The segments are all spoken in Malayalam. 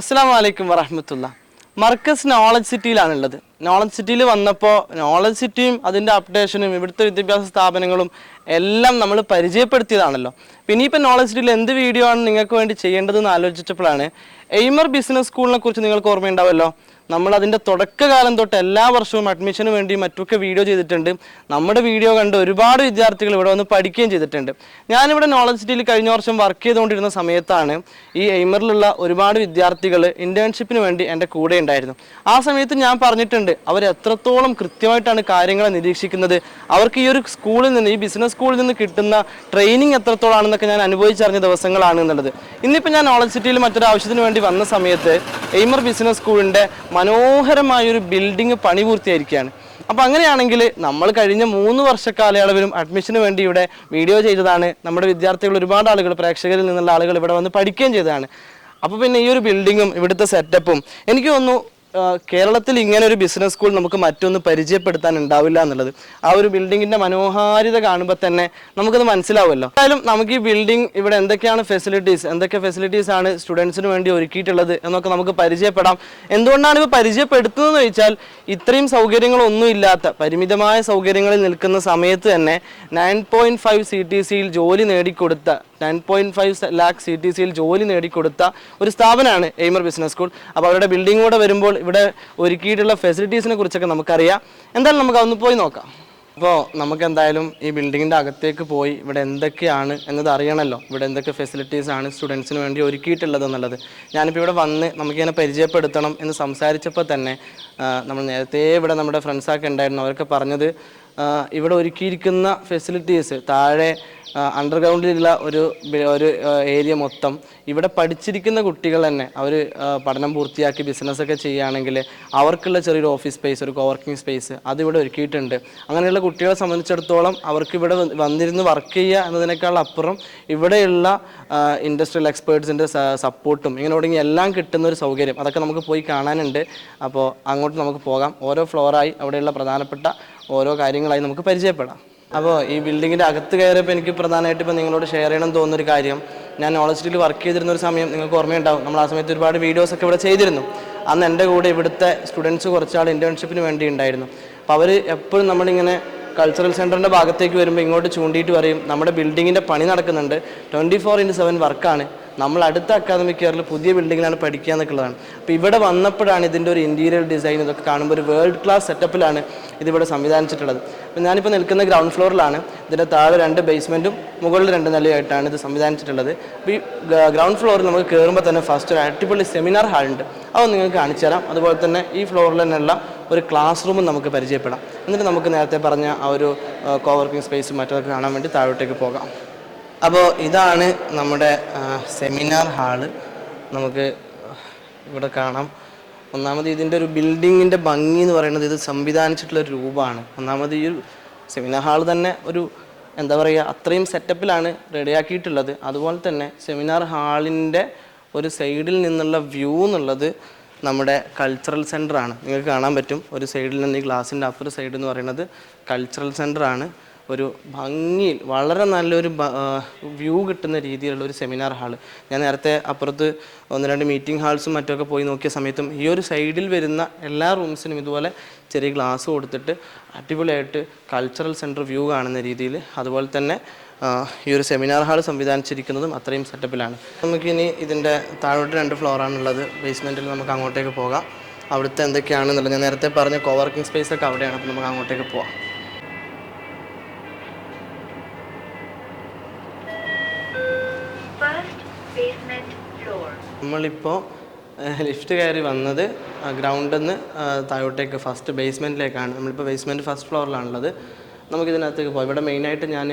അസ്സാം വലൈക്കും വറഹമത്തുള്ള. മർക്കസ് നോളജ് സിറ്റിയിലാണുള്ളത് നോളജ് സിറ്റിയിൽ വന്നപ്പോൾ നോളജ് സിറ്റിയും അതിന്റെ അപ്ഡേഷനും ഇവിടുത്തെ വിദ്യാഭ്യാസ സ്ഥാപനങ്ങളും എല്ലാം നമ്മൾ പരിചയപ്പെടുത്തിയതാണല്ലോ. പിന്നെ ഇപ്പം നോളജ് സിറ്റിയിൽ എന്ത് വീഡിയോ ആണ് നിങ്ങൾക്ക് വേണ്ടി ചെയ്യേണ്ടതെന്ന് ആലോചിച്ചപ്പോഴാണ് എയ്മർ ബിസിനസ് സ്കൂളിനെ കുറിച്ച് നിങ്ങൾക്ക് ഓർമ്മയുണ്ടാവുമല്ലോ നമ്മൾ അതിന്റെ തുടക്കകാലം തൊട്ട് എല്ലാ വർഷവും അഡ്മിഷന് വേണ്ടി മറ്റൊക്കെ വീഡിയോ ചെയ്തിട്ടുണ്ട്. നമ്മുടെ വീഡിയോ കണ്ട് ഒരുപാട് വിദ്യാർത്ഥികൾ ഇവിടെ വന്ന് പഠിക്കുകയും ചെയ്തിട്ടുണ്ട്. ഞാനിവിടെ നോളജ് സിറ്റിയിൽ കഴിഞ്ഞ വർഷം വർക്ക് ചെയ്തുകൊണ്ടിരുന്ന സമയത്താണ് ഈ എയ്മറിലുള്ള ഒരുപാട് വിദ്യാർത്ഥികൾ ഇന്റേൺഷിപ്പിന് വേണ്ടി എന്റെ കൂടെ ഉണ്ടായിരുന്നു ആ സമയത്ത് ഞാൻ പറഞ്ഞിട്ടുണ്ട് അവർ എത്രത്തോളം കൃത്യമായിട്ടാണ് കാര്യങ്ങളെ നിരീക്ഷിക്കുന്നത്? അവർക്ക് ഈ ഒരു സ്കൂളിൽ നിന്ന് ഈ ബിസിനസ് സ്കൂളിൽ നിന്ന് കിട്ടുന്ന ട്രെയിനിങ് എത്രത്തോളാണെന്നൊക്കെ ഞാൻ അനുഭവിച്ചറിഞ്ഞ ദിവസങ്ങളാണ് എന്നുള്ളത്. ഇന്നിപ്പോൾ ഞാൻ നോളജ് സിറ്റിയിൽ മറ്റൊരു ആവശ്യത്തിന് വേണ്ടി വന്ന സമയത്ത് എയ്മർ ബിസിനസ് സ്കൂളിന്റെ മനോഹരമായ ഒരു ബിൽഡിംഗ് പണി പൂർത്തിയായിരിക്കുകയാണ് അപ്പോൾ അങ്ങനെയാണെങ്കിൽ നമ്മൾ കഴിഞ്ഞ മൂന്ന് വർഷ കാലയളവിലും അഡ്മിഷന് വേണ്ടി ഇവിടെ വീഡിയോ ചെയ്തതാണ്. നമ്മുടെ വിദ്യാർത്ഥികൾ ഒരുപാട് ആളുകൾ പ്രേക്ഷകരിൽ നിന്നുള്ള ആളുകൾ ഇവിടെ വന്ന് പഠിക്കുകയും ചെയ്തതാണ്. അപ്പോൾ പിന്നെ ഈ ഒരു ബിൽഡിങ്ങും ഇവിടുത്തെ സെറ്റപ്പും എനിക്ക് തോന്നുന്നു കേരളത്തിൽ ഇങ്ങനെ ഒരു ബിസിനസ് സ്കൂൾ നമുക്ക് മറ്റൊന്ന് പരിചയപ്പെടുത്താൻ ഉണ്ടാവില്ല എന്നുള്ളത്. ആ ഒരു ബിൽഡിങ്ങിന്റെ മനോഹാരിത കാണുമ്പോൾ തന്നെ നമുക്കത് മനസ്സിലാവുമല്ലോ. എന്തായാലും നമുക്ക് ഈ ബിൽഡിംഗ് ഇവിടെ എന്തൊക്കെയാണ് ഫെസിലിറ്റീസ് എന്തൊക്കെ ഫെസിലിറ്റീസ് ആണ് സ്റ്റുഡൻസിന് വേണ്ടി ഒരുക്കിയിട്ടുള്ളത് എന്നൊക്കെ നമുക്ക് പരിചയപ്പെടാം. എന്തുകൊണ്ടാണ് ഇവ പരിചയപ്പെടുത്തുന്നതെന്ന് ചോദിച്ചാൽ ഇത്രയും സൗകര്യങ്ങളൊന്നും ഇല്ലാത്ത പരിമിതമായ സൗകര്യങ്ങളിൽ നിൽക്കുന്ന സമയത്ത് തന്നെ nine point five C T സിയിൽ ജോലി നേടിക്കൊടുത്ത nine point five lakh C T സിയിൽ ജോലി നേടിക്കൊടുത്ത ഒരു സ്ഥാപനമാണ് എയ്മർ ബിസിനസ് സ്കൂൾ അപ്പോൾ അവരുടെ ബിൽഡിംഗ് കൂടെ വരുമ്പോൾ ഇവിടെ ഒരുക്കിയിട്ടുള്ള ഫെസിലിറ്റീസിനെ കുറിച്ചൊക്കെ നമുക്കറിയാം. എന്തായാലും നമുക്ക് അതൊന്ന് പോയി നോക്കാം. അപ്പോൾ നമുക്ക് എന്തായാലും ഈ ബിൽഡിങ്ങിന്റെ അകത്തേക്ക് പോയി ഇവിടെ എന്തൊക്കെയാണ് എന്നത് അറിയണമല്ലോ ഇവിടെ എന്തൊക്കെ ഫെസിലിറ്റീസ് ആണ് സ്റ്റുഡൻസിന് വേണ്ടി ഒരുക്കിയിട്ടുള്ളത് എന്നുള്ളത്. ഞാനിപ്പോൾ ഇവിടെ വന്ന് നമുക്കിങ്ങനെ പരിചയപ്പെടുത്തണം എന്ന് സംസാരിച്ചപ്പോൾ തന്നെ നമ്മൾ നേരത്തെ ഇവിടെ നമ്മുടെ ഫ്രണ്ട്സൊക്കെ ഉണ്ടായിരുന്നു. അവരൊക്കെ പറഞ്ഞത് ഇവിടെ ഒരുക്കിയിരിക്കുന്ന ഫെസിലിറ്റീസ് താഴെ അണ്ടർഗ്രൗണ്ടിലുള്ള ഒരു ഒരു ഏരിയ മൊത്തം. ഇവിടെ പഠിച്ചിരിക്കുന്ന കുട്ടികൾ തന്നെ അവർ പഠനം പൂർത്തിയാക്കി ബിസിനസ്സൊക്കെ ചെയ്യുകയാണെങ്കിൽ അവർക്കുള്ള ചെറിയൊരു ഓഫീസ് സ്പേസ് ഒരു കോവർക്കിംഗ് സ്പേസ് അതിവിടെ ഒരുക്കിയിട്ടുണ്ട്. അങ്ങനെയുള്ള കുട്ടികളെ സംബന്ധിച്ചിടത്തോളം അവർക്ക് ഇവിടെ വന്ന് വന്നിരുന്ന് വർക്ക് ചെയ്യുക എന്നതിനേക്കാൾ അപ്പുറം ഇവിടെയുള്ള ഇൻഡസ്ട്രിയൽ എക്സ്പേർട്സിന്റെ സപ്പോർട്ടും ഇങ്ങനെ തുടങ്ങി എല്ലാം കിട്ടുന്ന ഒരു സൗകര്യം. അതൊക്കെ നമുക്ക് പോയി കാണാനുണ്ട്. അപ്പോൾ അങ്ങോട്ട് നമുക്ക് പോകാം. ഓരോ ഫ്ലോറായി അവിടെയുള്ള പ്രധാനപ്പെട്ട ഓരോ കാര്യങ്ങളായി നമുക്ക് പരിചയപ്പെടാം. അപ്പോൾ ഈ ബിൽഡിങ്ങിന്റെ അകത്ത് കയറിയപ്പോൾ എനിക്ക് പ്രധാനമായിട്ട് ഇപ്പോൾ നിങ്ങളോട് ഷെയർ ചെയ്യണം തോന്നുന്നൊരു കാര്യം. ഞാൻ നോളജ് സിറ്റിയിൽ വർക്ക് ചെയ്തിരുന്ന ഒരു സമയം നിങ്ങൾക്ക് ഓർമ്മയുണ്ടാവും. നമ്മൾ ആ സമയത്ത് ഒരുപാട് വീഡിയോസ് ഒക്കെ ഇവിടെ ചെയ്തിരുന്നു. അന്ന് എന്റെ കൂടെ ഇവിടുത്തെ സ്റ്റുഡൻസ് കുറച്ചാൾ ഇന്റേൺഷിപ്പിന് വേണ്ടി ഉണ്ടായിരുന്നു. അപ്പോൾ അവർ എപ്പോഴും നമ്മളിങ്ങനെ കൾച്ചറൽ സെന്ററിന്റെ ഭാഗത്തേക്ക് വരുമ്പോൾ ഇങ്ങോട്ട് ചൂണ്ടിയിട്ട് പറയും നമ്മുടെ ബിൽഡിങ്ങിന്റെ പണി നടക്കുന്നുണ്ട്. ട്വന്റി ഫോർ ഇന്റു സെവൻ വർക്കാണ് നമ്മൾ അടുത്ത അക്കാദമിക് ഇയറിൽ പുതിയ ബിൽഡിങ്ങിലാണ് പഠിക്കുക എന്നൊക്കെയുള്ളതാണ്. അപ്പോൾ ഇവിടെ വന്നപ്പോഴാണ് ഇതിന്റെ ഒരു ഇന്റീരിയർ ഡിസൈൻ ഇതൊക്കെ കാണുമ്പോൾ ഒരു വേൾഡ് ക്ലാസ് സെറ്റപ്പിലാണ് ഇതിവിടെ സംവിധാനിച്ചിട്ടുള്ളത്. അപ്പോൾ ഞാനിപ്പോൾ നിൽക്കുന്ന ഗ്രൗണ്ട് ഫ്ലോറിലാണ് ഇതിന്റെ താഴെ രണ്ട് ബേസ്മെന്റും മുകളിൽ രണ്ട് നിലയായിട്ടാണ് ഇത് സംവിധാനിച്ചിട്ടുള്ളത്. അപ്പോൾ ഈ ഗ്രൗണ്ട് ഫ്ലോറിൽ നമുക്ക് കയറുമ്പോൾ തന്നെ ഫസ്റ്റ് ഒരു അടിപൊളി സെമിനാർ ഹാളുണ്ട് അത് നിങ്ങൾക്ക് കാണിച്ചു തരാം. അതുപോലെ തന്നെ ഈ ഫ്ലോറിൽ തന്നെയുള്ള ഒരു ക്ലാസ് റൂമും നമുക്ക് പരിചയപ്പെടാം. എന്നിട്ട് നമുക്ക് നേരത്തെ പറഞ്ഞ ആ ഒരു കോവർക്കിംഗ് സ്പേസും മറ്റൊക്കെ കാണാൻ വേണ്ടി താഴോട്ടേക്ക് പോകാം. അപ്പോൾ ഇതാണ് നമ്മുടെ സെമിനാർ ഹാൾ നമുക്ക് ഇവിടെ കാണാം. ഒന്നാമത് ഇതിന്റെ ഒരു ബിൽഡിങ്ങിന്റെ ഭംഗി എന്ന് പറയുന്നത് ഇത് സംവിധാനിച്ചിട്ടുള്ള ഒരു രൂപമാണ്. ഒന്നാമത് ഈ സെമിനാർ ഹാൾ തന്നെ ഒരു എന്താ പറയുക അത്രയും സെറ്റപ്പിലാണ് റെഡിയാക്കിയിട്ടുള്ളത്. അതുപോലെ തന്നെ സെമിനാർ ഹാളിന്റെ ഒരു സൈഡിൽ നിന്നുള്ള വ്യൂ എന്നുള്ളത് നമ്മുടെ കൾച്ചറൽ സെന്ററാണ് നിങ്ങൾക്ക് കാണാൻ പറ്റും. ഒരു സൈഡിൽ നിന്ന് ഈ ഗ്ലാസിന്റെ അപ്പുറ സൈഡ് എന്ന് പറയുന്നത് കൾച്ചറൽ സെന്ററാണ് ഒരു ഭംഗിയിൽ വളരെ നല്ലൊരു വ്യൂ കിട്ടുന്ന രീതിയിലുള്ള ഒരു സെമിനാർ ഹാൾ ഞാൻ നേരത്തെ അപ്പുറത്ത് ഒന്ന് രണ്ട് മീറ്റിംഗ് ഹാൾസും മറ്റൊക്കെ പോയി നോക്കിയ സമയത്തും ഈ ഒരു സൈഡിൽ വരുന്ന എല്ലാ റൂംസിനും ഇതുപോലെ ചെറിയ ഗ്ലാസ് കൊടുത്തിട്ട് അടിപൊളിയായിട്ട് കൾച്ചറൽ സെന്റർ വ്യൂ കാണുന്ന രീതിയിൽ അതുപോലെ തന്നെ ഈ ഒരു സെമിനാർ ഹാൾ സംവിധാനിച്ചിരിക്കുന്നതും അത്രയും സെറ്റപ്പിലാണ് നമുക്കിനി ഇതിന്റെ താഴോട്ട് രണ്ട് ഫ്ലോറാണുള്ളത് ബേസ്മെന്റിൽ നമുക്ക് അങ്ങോട്ടേക്ക് പോകാം. അവിടുത്തെ എന്തൊക്കെയാണെന്നുള്ളത് ഞാൻ നേരത്തെ പറഞ്ഞ കോവർക്കിംഗ് സ്പേസ് ഒക്കെ അവിടെയാണ്. അപ്പോൾ നമുക്ക് അങ്ങോട്ടേക്ക് പോവാം. നമ്മളിപ്പോൾ ലിഫ്റ്റ് കയറി വന്നത് ഗ്രൗണ്ടിൽ നിന്ന് താഴോട്ടേക്ക് ഫസ്റ്റ് ബേസ്മെന്റിലേക്കാണ് നമ്മളിപ്പോൾ ബേസ്മെന്റ് ഫസ്റ്റ് ഫ്ലോറിലാണുള്ളത് നമുക്കിതിനകത്തേക്ക് പോകാം ഇവിടെ മെയിനായിട്ട് ഞാൻ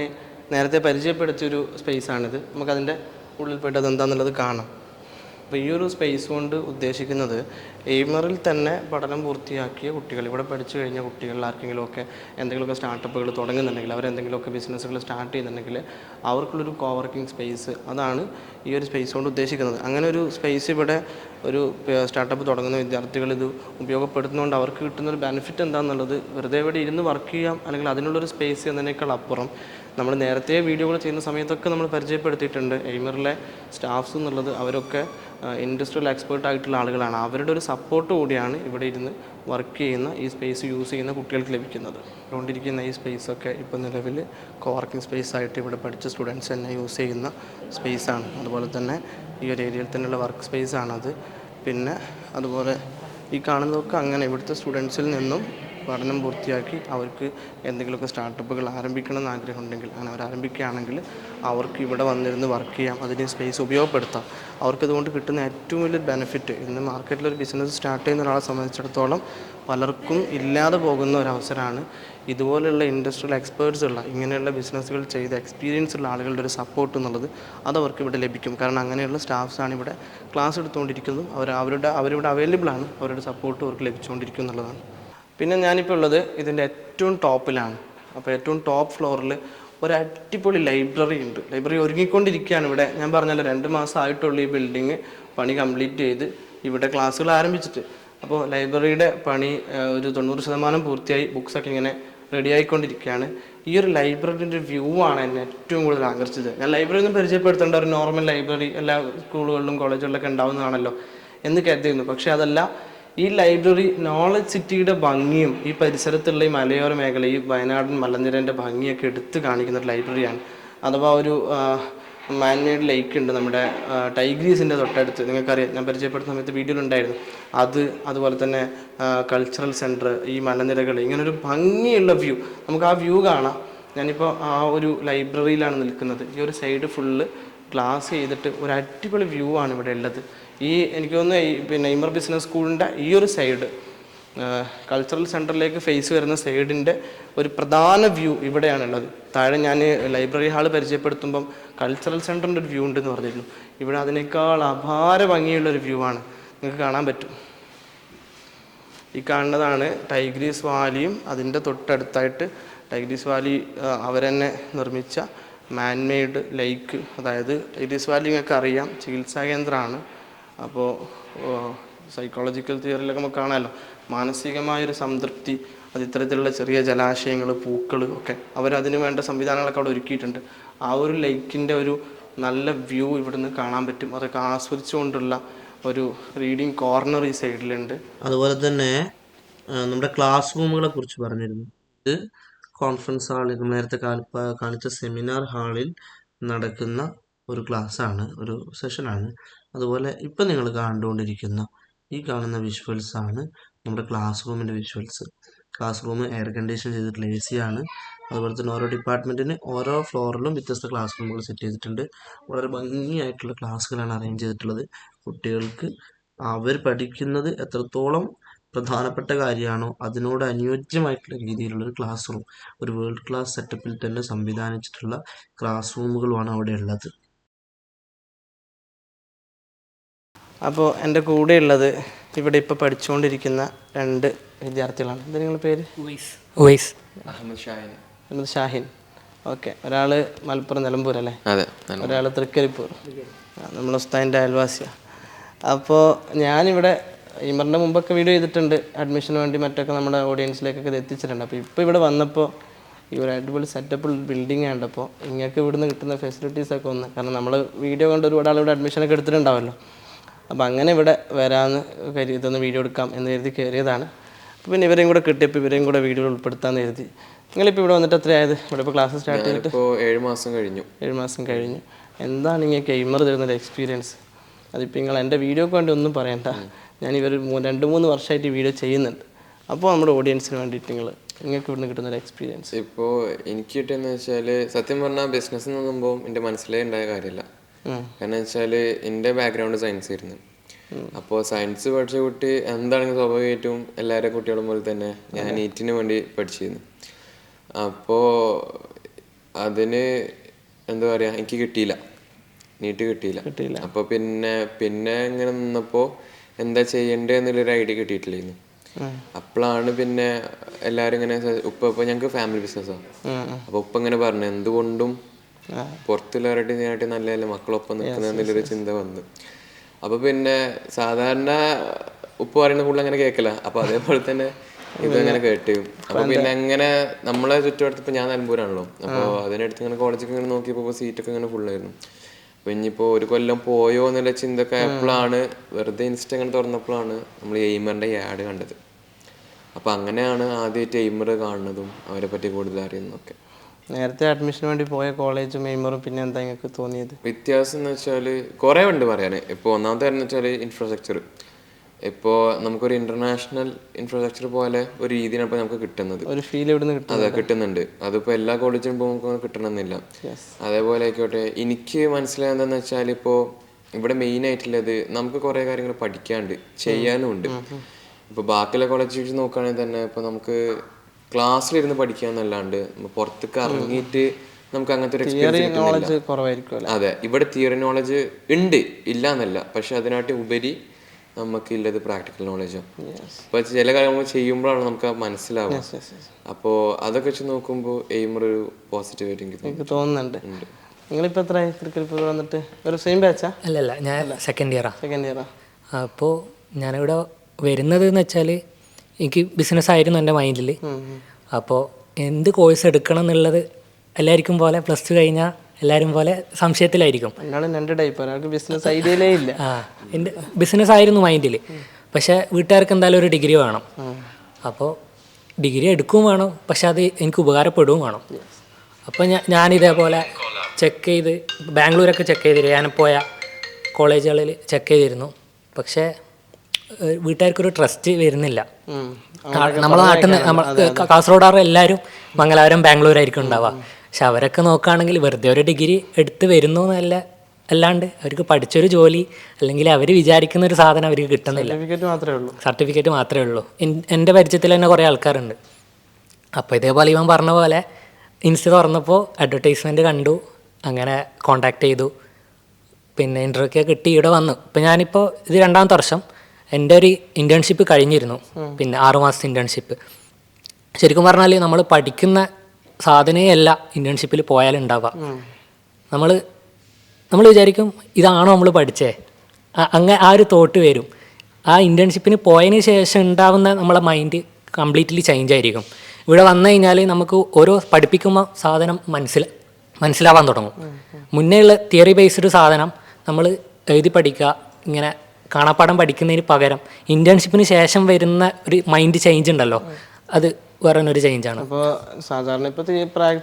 നേരത്തെ പരിചയപ്പെടുത്തിയൊരു സ്പേസാണിത് നമുക്കതിന്റെ ഉള്ളിൽ പോയിട്ട് അതെന്താണെന്നുള്ളത് കാണാം. അപ്പോൾ ഈ ഒരു സ്പേസ് കൊണ്ട് ഉദ്ദേശിക്കുന്നത് എയ്മറിൽ തന്നെ പഠനം പൂർത്തിയാക്കിയ കുട്ടികൾ ഇവിടെ പഠിച്ചു കഴിഞ്ഞ കുട്ടികളിൽ ആർക്കെങ്കിലുമൊക്കെ എന്തെങ്കിലുമൊക്കെ സ്റ്റാർട്ടപ്പുകൾ തുടങ്ങുന്നുണ്ടെങ്കിൽ അവരെന്തെങ്കിലുമൊക്കെ ബിസിനസ്സുകൾ സ്റ്റാർട്ട് ചെയ്യുന്നുണ്ടെങ്കിൽ അവർക്കുള്ളൊരു കോവർക്കിംഗ് സ്പേസ് അതാണ് ഈ ഒരു സ്പേസ് കൊണ്ട് ഉദ്ദേശിക്കുന്നത്. അങ്ങനെ ഒരു സ്പേസ് ഇവിടെ ഒരു സ്റ്റാർട്ടപ്പ് തുടങ്ങുന്ന വിദ്യാർത്ഥികൾ ഇത് ഉപയോഗപ്പെടുത്തുന്നതുകൊണ്ട് അവർക്ക് കിട്ടുന്ന ഒരു ബെനിഫിറ്റ് എന്താണെന്നുള്ളത് വെറുതെ ഇവിടെ ഇരുന്ന് വർക്ക് ചെയ്യാം അല്ലെങ്കിൽ അതിനുള്ളൊരു സ്പേസ് എന്നതിനേക്കാൾ അപ്പുറം നമ്മൾ നേരത്തെ വീഡിയോകൾ ചെയ്യുന്ന സമയത്തൊക്കെ നമ്മൾ പരിചയപ്പെടുത്തിയിട്ടുണ്ട്. എയ്മറിലെ സ്റ്റാഫ്സ് എന്നുള്ളത് അവരൊക്കെ ഇൻഡസ്ട്രിയൽ എക്സ്പേർട്ട് ആയിട്ടുള്ള ആളുകളാണ്. അവരുടെ ഒരു സപ്പോർട്ട് കൂടിയാണ് ഇവിടെ ഇരുന്ന് വർക്ക് ചെയ്യുന്ന ഈ സ്പേസ് യൂസ് ചെയ്യുന്ന കുട്ടികൾക്ക് ലഭിക്കുന്നത്. കൊണ്ടിരിക്കുന്ന ഈ സ്പേസൊക്കെ ഇപ്പോൾ നിലവിൽ കോവർക്കിംഗ് സ്പേസ് ആയിട്ട് ഇവിടെ പഠിച്ച സ്റ്റുഡൻസ് തന്നെ യൂസ് ചെയ്യുന്ന സ്പേസാണ് അതുപോലെ തന്നെ ഈ ഒരു ഏരിയയിൽ തന്നെയുള്ള വർക്ക് സ്പേസ് ആണത്. പിന്നെ അതുപോലെ ഈ കാണുന്നതൊക്കെ അങ്ങനെ ഇവിടുത്തെ സ്റ്റുഡൻസിൽ നിന്നും പഠനം പൂർത്തിയാക്കി അവർക്ക് എന്തെങ്കിലുമൊക്കെ സ്റ്റാർട്ടപ്പുകൾ ആരംഭിക്കണം എന്ന് ആഗ്രഹമുണ്ടെങ്കിൽ അങ്ങനെ അവർ ആരംഭിക്കുകയാണെങ്കിൽ അവർക്ക് ഇവിടെ വന്നിരുന്ന് വർക്ക് ചെയ്യാം അതിന് സ്പേസ് ഉപയോഗപ്പെടുത്താം. അവർക്കതുകൊണ്ട് കിട്ടുന്ന ഏറ്റവും വലിയ ബെനിഫിറ്റ് ഇന്ന് മാർക്കറ്റിൽ ഒരു ബിസിനസ് സ്റ്റാർട്ട് ചെയ്യുന്ന ഒരാളെ സംബന്ധിച്ചിടത്തോളം പലർക്കും ഇല്ലാതെ പോകുന്ന ഒരു അവസരമാണ്. ഇതുപോലെയുള്ള ഇൻഡസ്ട്രിയൽ എക്സ്പേർട്സ് ഉള്ള ഇങ്ങനെയുള്ള ബിസിനസ്സുകൾ ചെയ്ത എക്സ്പീരിയൻസ് ഉള്ള ആളുകളുടെ ഒരു സപ്പോർട്ട് എന്നുള്ളത് അത് അവർക്ക് ഇവിടെ ലഭിക്കും. കാരണം അങ്ങനെയുള്ള സ്റ്റാഫ്സാണ് ഇവിടെ ക്ലാസ് എടുത്തുകൊണ്ടിരിക്കുന്നതും അവർ അവരുടെ അവരിവിടെ അവൈലബിൾ ആണ് അവരുടെ സപ്പോർട്ട് അവർക്ക് ലഭിച്ചുകൊണ്ടിരിക്കും എന്നുള്ളതാണ്. പിന്നെ ഞാനിപ്പോൾ ഉള്ളത് ഇതിന്റെ ഏറ്റവും ടോപ്പിലാണ്. അപ്പോൾ ഏറ്റവും ടോപ്പ് ഫ്ലോറിൽ ഒരു അടിപൊളി ലൈബ്രറി ഉണ്ട്. ലൈബ്രറി ഒരുങ്ങിക്കൊണ്ടിരിക്കുകയാണ് ഇവിടെ. ഞാൻ പറഞ്ഞല്ലോ രണ്ട് മാസം ആയിട്ടുള്ളൂ ഈ ബിൽഡിങ് പണി കംപ്ലീറ്റ് ചെയ്ത് ഇവിടെ ക്ലാസ്സുകൾ ആരംഭിച്ചിട്ട്. അപ്പോൾ ലൈബ്രറിയുടെ പണി ഒരു തൊണ്ണൂറ് ശതമാനം പൂർത്തിയായി ബുക്സൊക്കെ ഇങ്ങനെ റെഡി ആയിക്കൊണ്ടിരിക്കുകയാണ്. ഈ ഒരു ലൈബ്രറിന്റെ വ്യൂ ആണ് എന്നെ ഏറ്റവും കൂടുതൽ ആകർഷിച്ചത്. ഞാൻ ലൈബ്രറി ഒന്നും പരിചയപ്പെടുത്തേണ്ട ഒരു നോർമൽ ലൈബ്രറി എല്ലാ സ്കൂളുകളിലും കോളേജുകളിലൊക്കെ ഉണ്ടാവുന്നതാണല്ലോ എന്ന് കരുതിയിരുന്നു. പക്ഷേ അതല്ല ഈ ലൈബ്രറി നോളജ് സിറ്റിയുടെ ഭംഗിയും ഈ പരിസരത്തുള്ള ഈ മലയോര മേഖല ഈ വയനാടൻ മലനിരന്റെ ഭംഗിയൊക്കെ എടുത്ത് കാണിക്കുന്ന ഒരു ലൈബ്രറിയാണ്. അഥവാ ഒരു മാൻമേഡ് ലേക്ക് ഉണ്ട് നമ്മുടെ ടൈഗ്രീസിന്റെ തൊട്ടടുത്ത്. നിങ്ങൾക്കറിയാം ഞാൻ പരിചയപ്പെടുന്ന സമയത്ത് വീഡിയോയിലുണ്ടായിരുന്നു. അത് അതുപോലെ തന്നെ കൾച്ചറൽ സെന്റർ ഈ മലനിരകൾ ഇങ്ങനൊരു ഭംഗിയുള്ള വ്യൂ നമുക്ക് ആ വ്യൂ കാണാം. ഞാനിപ്പോൾ ആ ഒരു ലൈബ്രറിയിലാണ് നിൽക്കുന്നത്. ഈ ഒരു സൈഡ് ഫുള്ള് ഗ്ലാസ് ചെയ്തിട്ട് ഒരു അടിപൊളി വ്യൂ ആണ് ഇവിടെ ഉള്ളത്. ഈ എനിക്ക് തോന്നുന്നു ഈ പിന്നെ ഇമർ ബിസിനസ് സ്കൂളിന്റെ ഈ ഒരു സൈഡ് കൾച്ചറൽ സെന്ററിലേക്ക് ഫേസ് വരുന്ന സൈഡിന്റെ ഒരു പ്രധാന വ്യൂ ഇവിടെയാണുള്ളത്. താഴെ ഞാൻ ലൈബ്രറി ഹാൾ പരിചയപ്പെടുത്തുമ്പം കൾച്ചറൽ സെന്ററിന്റെ ഒരു വ്യൂ ഉണ്ടെന്ന് പറഞ്ഞിരുന്നു. ഇവിടെ അതിനേക്കാൾ അപാര ഭംഗിയുള്ള ഒരു വ്യൂ ആണ്. നിങ്ങൾക്ക് കാണാൻ പറ്റും. ഈ കാണുന്നതാണ് ടൈഗ്രീസ് വാലിയും അതിന്റെ തൊട്ടടുത്തായിട്ട് ടൈഗ്രീസ് വാലി അവരെന്നെ നിർമ്മിച്ച മാൻമെയ്ഡ് ലേക്ക് അതായത് ടൈഗ്രീസ് വാലി നിങ്ങൾക്ക് അറിയാം. ചികിത്സാ കേന്ദ്രമാണ്. അപ്പോൾ സൈക്കോളജിക്കൽ തിയറിയിലൊക്കെ നമുക്ക് കാണാമല്ലോ. മാനസികമായൊരു സംതൃപ്തി അത് ഇത്തരത്തിലുള്ള ചെറിയ ജലാശയങ്ങൾ പൂക്കൾ ഒക്കെ അവരതിന് വേണ്ട സംവിധാനങ്ങളൊക്കെ അവിടെ ഒരുക്കിയിട്ടുണ്ട്. ആ ഒരു ലേക്കിന്റെ ഒരു നല്ല വ്യൂ ഇവിടുന്ന് കാണാൻ പറ്റും. അതൊക്കെ ആസ്വദിച്ചുകൊണ്ടുള്ള ഒരു റീഡിങ് കോർണർ ഈ സൈഡിലുണ്ട് അതുപോലെ തന്നെ നമ്മുടെ ക്ലാസ് റൂമുകളെ കുറിച്ച് പറഞ്ഞിരുന്നു. ഇത് കോൺഫറൻസ് ഹാളിൽ നമ്മൾ നേരത്തെ കാണിച്ച സെമിനാർ ഹാളിൽ നടക്കുന്ന ഒരു ക്ലാസ്സാണ് ഒരു സെഷനാണ് അതുപോലെ ഇപ്പം നിങ്ങൾ കണ്ടുകൊണ്ടിരിക്കുന്ന ഈ കാണുന്ന വിഷ്വൽസ് ആണ് നമ്മുടെ ക്ലാസ് റൂമിന്റെ visuals class room air condition ചെയ്തിട്ടുള്ള എ സി ആണ്. അതുപോലെ തന്നെ ഓരോ ഡിപ്പാർട്ട്മെന്റിന് ഓരോ ഫ്ലോറിലും വ്യത്യസ്ത ക്ലാസ് റൂമുകൾ സെറ്റ് ചെയ്തിട്ടുണ്ട്. വളരെ ഭംഗിയായിട്ടുള്ള ക്ലാസ്സുകളാണ് അറേഞ്ച് ചെയ്തിട്ടുള്ളത്. കുട്ടികൾക്ക് അവർ പഠിക്കുന്നത് എത്രത്തോളം പ്രധാനപ്പെട്ട കാര്യമാണോ അതിനോട് അനുയോജ്യമായിട്ടുള്ള രീതിയിലുള്ളൊരു ക്ലാസ് റൂം ഒരു വേൾഡ് ക്ലാസ് സെറ്റപ്പിൽ തന്നെ സംവിധാനിച്ചിട്ടുള്ള ക്ലാസ് റൂമുകളുമാണ് അവിടെ ഉള്ളത്. അപ്പോൾ എന്റെ കൂടെ ഉള്ളത് ഇവിടെ ഇപ്പോൾ പഠിച്ചുകൊണ്ടിരിക്കുന്ന രണ്ട് വിദ്യാർത്ഥികളാണ്. എന്താ നിങ്ങളുടെ പേര്? ഉവൈസ്. അഹമ്മദ് ഷാഹിൻ. അഹമ്മദ് ഷാഹിൻ. ഓക്കെ ഒരാൾ മലപ്പുറം നിലമ്പൂർ അല്ലേ? അതെ ഒരാൾ തൃക്കരിപ്പൂർ. നമ്മൾ ഉസ്താന്റെ ഉസ്താദിന്റെ അയൽവാസിയാണ് അപ്പോൾ ഞാനിവിടെ ഇമറിന്റെ മുമ്പൊക്കെ വീഡിയോ ചെയ്തിട്ടുണ്ട്. അഡ്മിഷന് വേണ്ടി മറ്റൊക്കെ നമ്മുടെ ഓഡിയൻസിലേക്കൊക്കെ ഇത് എത്തിച്ചിട്ടുണ്ട്. അപ്പോൾ ഇപ്പോൾ ഇവിടെ വന്നപ്പോൾ ഈ ഒരു അടിപൊളി സെറ്റപ്പ് ബിൽഡിംഗ് കണ്ടപ്പോൾ ഇങ്ങനെയൊക്കെ ഇവിടുന്ന് കിട്ടുന്ന ഫെസിലിറ്റീസ് ഒക്കെ ഒന്ന്. കാരണം നമ്മൾ വീഡിയോ കണ്ട് ഒരുപാട് ആൾ ഇവിടെ അഡ്മിഷനൊക്കെ എടുത്തിട്ടുണ്ടാവല്ലോ. അപ്പോൾ അങ്ങനെ ഇവിടെ വരാമെന്ന് കരുതി ഇതൊന്ന് വീഡിയോ എടുക്കാം എന്ന് കരുതി കയറിയതാണ് അപ്പോൾ പിന്നെ ഇവരെയും കൂടെ കിട്ടിയപ്പോൾ ഇവരെയും കൂടെ വീഡിയോയിൽ ഉൾപ്പെടുത്താമെന്ന് കരുതി. നിങ്ങളിപ്പോൾ ഇവിടെ വന്നിട്ട് എത്രയായത് ഇവിടെ ഇപ്പോൾ ക്ലാസ് സ്റ്റാർട്ട് ചെയ്തിട്ട് ഇപ്പോൾ ഏഴ് മാസം കഴിഞ്ഞു. ഏഴ് മാസം കഴിഞ്ഞു. എന്താണ് ഇങ്ങനെ ഗെയിമർ തരുന്നൊരു എക്സ്പീരിയൻസ് അതിപ്പോൾ നിങ്ങൾ എന്റെ വീഡിയോക്ക് വേണ്ടി ഒന്നും പറയണ്ട. ഞാൻ ഇവർ രണ്ട് മൂന്ന് വർഷമായിട്ട് വീഡിയോ ചെയ്യുന്നുണ്ട്. അപ്പോൾ നമ്മുടെ ഓഡിയൻസിന് വേണ്ടിയിട്ട് നിങ്ങൾ നിങ്ങൾക്ക് ഇവിടുന്ന് കിട്ടുന്ന ഒരു എക്സ്പീരിയൻസ് ഇപ്പോൾ എനിക്ക് കിട്ടിയെന്ന് വെച്ചാൽ സത്യം പറഞ്ഞാൽ ബിസിനസ് നോക്കുമ്പോൾ പറയുമ്പോൾ എന്റെ മനസ്സിലേ ഉണ്ടായ കാര്യമില്ല കാരണം വെച്ചാൽ എന്റെ ബാക്ക്ഗ്രൗണ്ട് സയൻസ് ആയിരുന്നു. അപ്പോൾ സയൻസ് പഠിച്ച കുട്ടി എന്താണെങ്കിൽ സ്വാഭാവികമായിട്ടും എല്ലാവരും കുട്ടികളും പോലെ തന്നെ ഞാൻ നീറ്റിന് വേണ്ടി പഠിച്ചിരുന്നു. അപ്പോൾ അതിന് എന്താ പറയുക എനിക്ക് കിട്ടിയില്ല. നീറ്റ് കിട്ടിയില്ല. കിട്ടിയില്ല. അപ്പോൾ പിന്നെ പിന്നെ ഇങ്ങനെ നിന്നപ്പോൾ എന്താ ചെയ്യണ്ടേ എന്നുള്ളൊരു ഐഡിയ കിട്ടിയിട്ടില്ലായിരുന്നു. അപ്പോഴാണ് പിന്നെ എല്ലാവരും ഇങ്ങനെ ഉപ്പ ഇപ്പം ഞങ്ങൾക്ക് ഫാമിലി ബിസിനസ്സാണ് അപ്പോൾ ഉപ്പ ഇങ്ങനെ പറഞ്ഞു എന്തുകൊണ്ടും പുറത്തുള്ളവരായിട്ട് ഇതിനായിട്ട് നല്ലതല്ല മക്കളൊപ്പം നിൽക്കുന്നതെന്നുള്ളൊരു ചിന്ത വന്നു. അപ്പൊ പിന്നെ സാധാരണ ഉപ്പ് പറയുന്ന കൂടുതൽ അങ്ങനെ കേൾക്കില്ല. അപ്പൊ അതേപോലെ തന്നെ ഇതങ്ങനെ കേട്ടു. അപ്പൊ പിന്നെ എങ്ങനെ നമ്മളെ ചുറ്റുവട്ടത്ത് ഇപ്പൊ ഞാൻ നിലമ്പൂരാണല്ലോ. അപ്പൊ അതിനടുത്ത് ഇങ്ങനെ കോളേജൊക്കെ ഇങ്ങനെ നോക്കിയപ്പോ സീറ്റൊക്കെ ഇങ്ങനെ ഫുള്ളായിരുന്നു അപ്പൊ ഇനിയിപ്പോ ഒരു കൊല്ലം പോയോ എന്നുള്ള ചിന്തയൊക്കെ ആയപ്പോഴാണ് വെറുതെ ഇൻസ്റ്റ ഇങ്ങനെ തുറന്നപ്പോഴാണ് നമ്മൾ എയ്മറിന്റെ ആഡ് കണ്ടത്. അപ്പൊ അങ്ങനെയാണ് ആദ്യമായിട്ട് എയ്മർ കാണുന്നതും അവരെ പറ്റി കൂടുതൽ അറിയുന്നതൊക്കെ നേരത്തെ അഡ്മിഷന് വേണ്ടി പോയ കോളേജും മെയ്മറും പിന്നെ എന്താ നിങ്ങൾക്ക് തോന്നിയത്? വ്യത്യാസം എന്ന് വെച്ചാൽ കുറേ ഉണ്ട് പറയാൻ ഇപ്പോൾ ഒന്നാമത്തെ കാര്യം വെച്ചാൽ ഇൻഫ്രാസ്ട്രക്ചർ ഇപ്പോൾ നമുക്കൊരു ഇന്റർനാഷണൽ ഇൻഫ്രാസ്ട്രക്ചർ പോലെ ഒരു രീതിയാണ് ഇപ്പോൾ നമുക്ക് കിട്ടുന്നത്. ഒരു ഫീൽ ഇവിടുന്ന് കിട്ടും അതെ കിട്ടുന്നുണ്ട്. അതിപ്പോൾ എല്ലാ കോളേജിലും പോകുമ്പോൾ നമുക്ക് കിട്ടണമെന്നില്ല. അതേപോലെ ആയിക്കോട്ടെ എനിക്ക് മനസ്സിലായതെന്ന് വെച്ചാൽ ഇപ്പോൾ ഇവിടെ മെയിൻ ആയിട്ടുള്ളത് നമുക്ക് കുറേ കാര്യങ്ങൾ പഠിക്കാണ്ട് ചെയ്യാനും ഉണ്ട് ഇപ്പോൾ ബാക്കിയുള്ള കോളേജ് നോക്കുകയാണെങ്കിൽ തന്നെ ഇപ്പോൾ നമുക്ക് ക്ലാസ്സിലിരുന്ന് പഠിക്കുക എന്നല്ലാണ്ട് പുറത്തേക്ക് ഇറങ്ങിയിട്ട് നമുക്ക് അങ്ങനത്തെ ഒരു എക്സ്പീരിയൻസ് അതെ. ഇവിടെ തിയറി നോളജ് ഉണ്ട് ഇല്ല എന്നല്ല പക്ഷെ അതിനായിട്ട് ഉപരി നമുക്ക് ഇല്ലത് പ്രാക്ടിക്കൽ നോളജാണ് അപ്പോൾ ചില കാര്യങ്ങൾ ചെയ്യുമ്പോഴാണ് നമുക്ക് മനസ്സിലാവുക. അപ്പോൾ അതൊക്കെ വെച്ച് നോക്കുമ്പോൾ എയിമർ ഒരു പോസിറ്റീവ് ആയിട്ട് എനിക്ക് തോന്നുന്നു. എനിക്ക് തോന്നുന്നുണ്ട് നിങ്ങളിപ്പോൾ എത്രയായി തൃക്കരിപ്പൂർ വന്നിട്ട്? ഒരു സെയിം ബാച്ചാ അല്ലല്ല ഞാൻ സെക്കൻഡ് ഇയറാ സെക്കൻഡ് ഇയറാ അപ്പോൾ ഞാനിവിടെ വരുന്നത് എന്ന് വെച്ചാൽ എനിക്ക് ബിസിനസ് ആയിരുന്നു എന്റെ മൈൻഡിൽ അപ്പോൾ എന്ത് കോഴ്സ് എടുക്കണം എന്നുള്ളത് എല്ലാവർക്കും പോലെ പ്ലസ് ടു കഴിഞ്ഞാൽ എല്ലാവരും പോലെ സംശയത്തിലായിരിക്കും. രണ്ടാളും രണ്ട് ടൈപ്പ് ഒരാൾക്ക് ബിസിനസ് ഐഡിയയിലേ ഇല്ല. ആ എന്റെ ബിസിനസ് ആയിരുന്നു മൈൻഡിൽ പക്ഷേ വീട്ടുകാർക്ക് എന്തായാലും ഒരു ഡിഗ്രി വേണം. അപ്പോൾ ഡിഗ്രി എടുക്കുകയും വേണം. പക്ഷെ അത് എനിക്ക് ഉപകാരപ്പെടുകയും വേണം. അപ്പോൾ ഞാൻ ഇതേപോലെ ചെക്ക് ചെയ്ത് ബാംഗ്ലൂരൊക്കെ ചെക്ക് ചെയ്തിരുന്നു. ഞാൻ പോയ കോളേജുകളിൽ ചെക്ക് ചെയ്തിരുന്നു. പക്ഷേ വീട്ടുകാർക്കൊരു ട്രസ്റ്റ് വരുന്നില്ല. നമ്മളെ നാട്ടിൽ നിന്ന് കാസർഗോഡാർ എല്ലാവരും മംഗലാപുരം ബാംഗ്ലൂർ ആയിരിക്കും ഉണ്ടാവുക പക്ഷെ അവരൊക്കെ നോക്കുകയാണെങ്കിൽ വെറുതെ ഒരു ഡിഗ്രി എടുത്ത് വരുന്നു എന്നല്ല അല്ലാണ്ട് അവർക്ക് പഠിച്ചൊരു ജോലി അല്ലെങ്കിൽ അവർ വിചാരിക്കുന്ന ഒരു സാധനം അവർക്ക് കിട്ടുന്നില്ല. സർട്ടിഫിക്കറ്റ് മാത്രമേ ഉള്ളൂ. സർട്ടിഫിക്കറ്റ് മാത്രമേ ഉള്ളൂ. എന്റെ പരിചയത്തിൽ തന്നെ കുറേ ആൾക്കാരുണ്ട്. അപ്പോൾ ഇതേപോലെ ഇവൻ പറഞ്ഞ പോലെ ഇൻസ്റ്റ തുറന്നപ്പോൾ അഡ്വർടൈസ്മെന്റ് കണ്ടു. അങ്ങനെ കോണ്ടാക്ട് ചെയ്തു. പിന്നെ ഇന്റർവ്യൂ ഒക്കെ കിട്ടി ഇവിടെ വന്നു. ഇപ്പം ഞാനിപ്പോൾ ഇത് രണ്ടാമത്തെ വർഷം. എന്റെ ഒരു ഇന്റേൺഷിപ്പ് കഴിഞ്ഞിരുന്നു പിന്നെ ആറ് മാസത്തെ ഇന്റേൺഷിപ്പ് ശരിക്കും പറഞ്ഞാൽ നമ്മൾ പഠിക്കുന്ന സാധനയല്ല അല്ല ഇന്റേൺഷിപ്പിൽ പോയാലുണ്ടാവുക നമ്മൾ നമ്മൾ വിചാരിക്കും ഇതാണോ നമ്മൾ പഠിച്ചേ? അങ്ങനെ ആ ഒരു തോട്ട് വരും. ആ ഇന്റേൺഷിപ്പിന് പോയതിന് ശേഷം ഉണ്ടാവുന്ന നമ്മളെ മൈൻഡ് കംപ്ലീറ്റ്ലി ചേഞ്ച് ആയിരിക്കും. ഇവിടെ വന്നു കഴിഞ്ഞാൽ നമുക്ക് ഓരോ പഠിപ്പിക്കുമ്പോൾ സാധനം മനസ്സിൽ മനസ്സിലാവാൻ തുടങ്ങും. മുന്നേ ഉള്ള തിയറി ബേസ്ഡ് സാധനം നമ്മൾ എഴുതി പഠിക്കുക ഇങ്ങനെ കാണാപ്പാടം പഠിക്കുന്നതിന് പകരം ഇന്റേൺഷിപ്പിന് ശേഷം വരുന്ന ഒരു മൈൻഡ് ചേഞ്ച് ഉണ്ടല്ലോ. അത് വേറെ ഒരു ചേഞ്ചാണ് അപ്പോൾ സാധാരണ ഇപ്പോൾ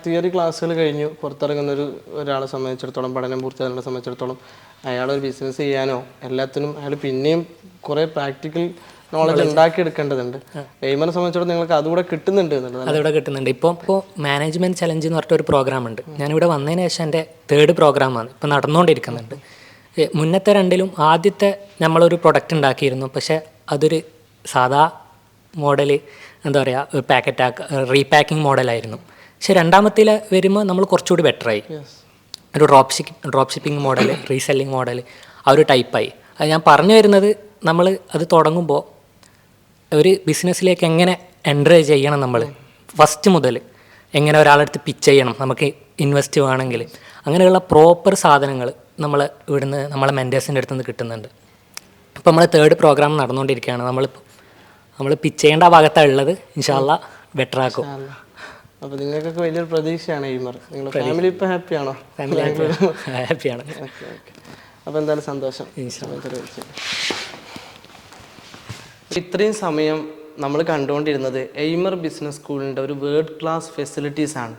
തിയറി ക്ലാസ്സുകൾ കഴിഞ്ഞു. പുറത്തിറങ്ങുന്ന ഒരു ഒരാളെ സംബന്ധിച്ചിടത്തോളം പഠനം പൂർത്തിയാകുന്നതിനെ സംബന്ധിച്ചിടത്തോളം അയാൾ ഒരു ബിസിനസ് ചെയ്യാനോ എല്ലാത്തിനും അയാൾ പിന്നെയും കുറേ പ്രാക്ടിക്കൽ നോളജ് ഉണ്ടാക്കിയെടുക്കേണ്ടതുണ്ട് എയ്മറെ സംബന്ധിച്ചിടത്തോളം നിങ്ങൾക്ക് അതുകൂടെ കിട്ടുന്നുണ്ട് അതിവിടെ കിട്ടുന്നുണ്ട്. ഇപ്പോൾ ഇപ്പോൾ മാനേജ്മെന്റ് ചലഞ്ച് എന്ന് പറഞ്ഞിട്ട് ഒരു പ്രോഗ്രാം ഉണ്ട്. ഞാനിവിടെ വന്നതിന് ശേഷം എന്റെ തേർഡ് പ്രോഗ്രാമാണ് ഇപ്പോൾ നടന്നുകൊണ്ടിരിക്കുന്നുണ്ട്. മുന്നത്തെ രണ്ടിലും ആദ്യത്തെ നമ്മളൊരു പ്രൊഡക്റ്റ് ഉണ്ടാക്കിയിരുന്നു. പക്ഷേ അതൊരു സാധാ മോഡൽ എന്താ പറയുക പാക്കറ്റ് ആക്ക റീപാക്കിംഗ് മോഡലായിരുന്നു പക്ഷെ രണ്ടാമത്തിൽ വരുമ്പോൾ നമ്മൾ കുറച്ചുകൂടി ബെറ്ററായി ഒരു drop ship drop shipping model reselling model ആ ഒരു ടൈപ്പായി അത് ഞാൻ പറഞ്ഞു വരുന്നത് നമ്മൾ അത് തുടങ്ങുമ്പോൾ ഒരു ബിസിനസ്സിലേക്ക് എങ്ങനെ എന്റർ ചെയ്യണം നമ്മൾ ഫസ്റ്റ് മുതൽ എങ്ങനെ ഒരാളെടുത്ത് പിച്ച് ചെയ്യണം? നമുക്ക് ഇൻവെസ്റ്റ് വേണമെങ്കിൽ. അങ്ങനെയുള്ള പ്രോപ്പർ സാധനങ്ങൾ നമ്മൾ ഇവിടുന്ന് നമ്മളെ മെന്റേഴ്സിന്റെ അടുത്ത് നിന്ന് കിട്ടുന്നുണ്ട്. ഇപ്പോൾ നമ്മൾ തേർഡ് പ്രോഗ്രാം നടന്നുകൊണ്ടിരിക്കുകയാണ്. നമ്മൾ നമ്മൾ പിച്ച് ചെയ്യേണ്ട ഭാഗത്താണ് ഉള്ളത്. ഇൻഷാല്ല ബെറ്റർ ആക്കും. അപ്പോൾ നിങ്ങൾക്കൊക്കെ വലിയൊരു പ്രതീക്ഷയാണ് എയ്മർ നിങ്ങളുടെ ഫാമിലി ഇപ്പോൾ ഹാപ്പിയാണോ ഫാമിലി ഹാപ്പിയാണ് അപ്പോൾ എന്തായാലും സന്തോഷം. ഇത്രയും സമയം. നമ്മൾ കണ്ടുകൊണ്ടിരുന്നത് എയ്മർ ബിസിനസ് സ്കൂളിന്റെ ഒരു വേൾഡ് ക്ലാസ് ഫെസിലിറ്റീസ് ആണ്.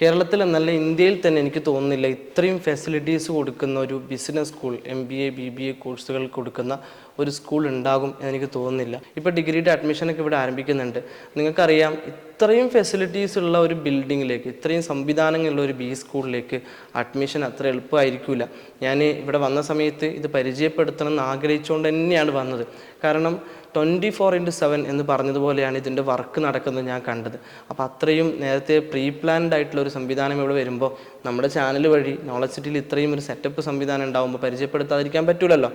കേരളത്തിൽ എന്നല്ല ഇന്ത്യയിൽ തന്നെ എനിക്ക് തോന്നുന്നില്ല ഇത്രയും ഫെസിലിറ്റീസ് കൊടുക്കുന്ന ഒരു business school M B A B B A കോഴ്സുകൾ കൊടുക്കുന്ന ഒരു സ്കൂൾ ഉണ്ടാകും എന്നെനിക്ക് തോന്നുന്നില്ല. ഇപ്പോൾ ഡിഗ്രിയുടെ അഡ്മിഷനൊക്കെ ഇവിടെ ആരംഭിക്കുന്നുണ്ട്. നിങ്ങൾക്കറിയാം ഇത്രയും ഫെസിലിറ്റീസ് ഉള്ള ഒരു ബിൽഡിങ്ങിലേക്ക് ഇത്രയും സംവിധാനങ്ങളുള്ള ഒരു ബി സ്കൂളിലേക്ക് അഡ്മിഷൻ അത്ര എളുപ്പമായിരിക്കില്ല ഞാൻ ഇവിടെ വന്ന സമയത്ത് ഇത് പരിചയപ്പെടുത്തണം എന്ന് ആഗ്രഹിച്ചുകൊണ്ട് തന്നെയാണ് വന്നത്. കാരണം ട്വന്റി ഫോർ ഇന്റു സെവൻ എന്ന് പറഞ്ഞതുപോലെയാണ് ഇതിന്റെ വർക്ക് നടക്കുന്നത് ഞാൻ കണ്ടത്. അപ്പോൾ അത്രയും നേരത്തെ പ്രീ പ്ലാൻഡ് ആയിട്ടുള്ള ഒരു സംവിധാനം ഇവിടെ വരുമ്പോൾ നമ്മുടെ ചാനൽ വഴി നോളജ് സിറ്റിയിൽ ഇത്രയും ഒരു സെറ്റപ്പ് സംവിധാനം ഉണ്ടാകുമ്പോൾ പരിചയപ്പെടുത്താതിരിക്കാൻ പറ്റൂലല്ലോ.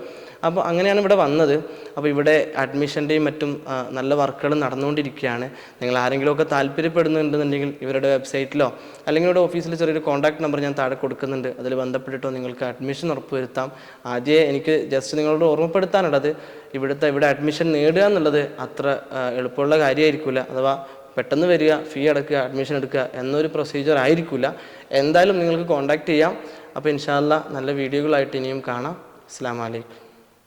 അപ്പോൾ അങ്ങനെയാണ് ഇവിടെ വന്നത്. അപ്പോൾ ഇവിടെ അഡ്മിഷന്റെയും മറ്റും നല്ല വർക്കുകൾ നടന്നുകൊണ്ടിരിക്കുകയാണ് നിങ്ങൾ ആരെങ്കിലുമൊക്കെ താല്പര്യപ്പെടുന്നുണ്ടെന്നുണ്ടെങ്കിൽ ഇവരുടെ വെബ്സൈറ്റിലോ അല്ലെങ്കിൽ ഇവിടെ ഓഫീസിൽ ചെറിയൊരു കോൺടാക്ട് നമ്പർ ഞാൻ താഴെ കൊടുക്കുന്നുണ്ട്. അതിൽ ബന്ധപ്പെട്ടിട്ടോ നിങ്ങൾക്ക് അഡ്മിഷൻ ഉറപ്പുവരുത്താം. ആദ്യമേ എനിക്ക് ജസ്റ്റ് നിങ്ങളോട് ഓർമ്മപ്പെടുത്താനുള്ളത് ഇവിടുത്തെ ഇവിടെ അഡ്മിഷൻ നേടുക എന്നുള്ളത് അത്ര എളുപ്പമുള്ള കാര്യമായിരിക്കില്ല അഥവാ പെട്ടെന്ന് വരിക ഫീ അടക്കുക അഡ്മിഷൻ എടുക്കുക എന്നൊരു പ്രൊസീജിയർ ആയിരിക്കില്ല എന്തായാലും നിങ്ങൾക്ക് കോൺടാക്റ്റ് ചെയ്യാം. അപ്പോൾ ഇൻഷാല്ല നല്ല വീഡിയോകളായിട്ട് ഇനിയും കാണാം. അസ്സാം വലൈക്കും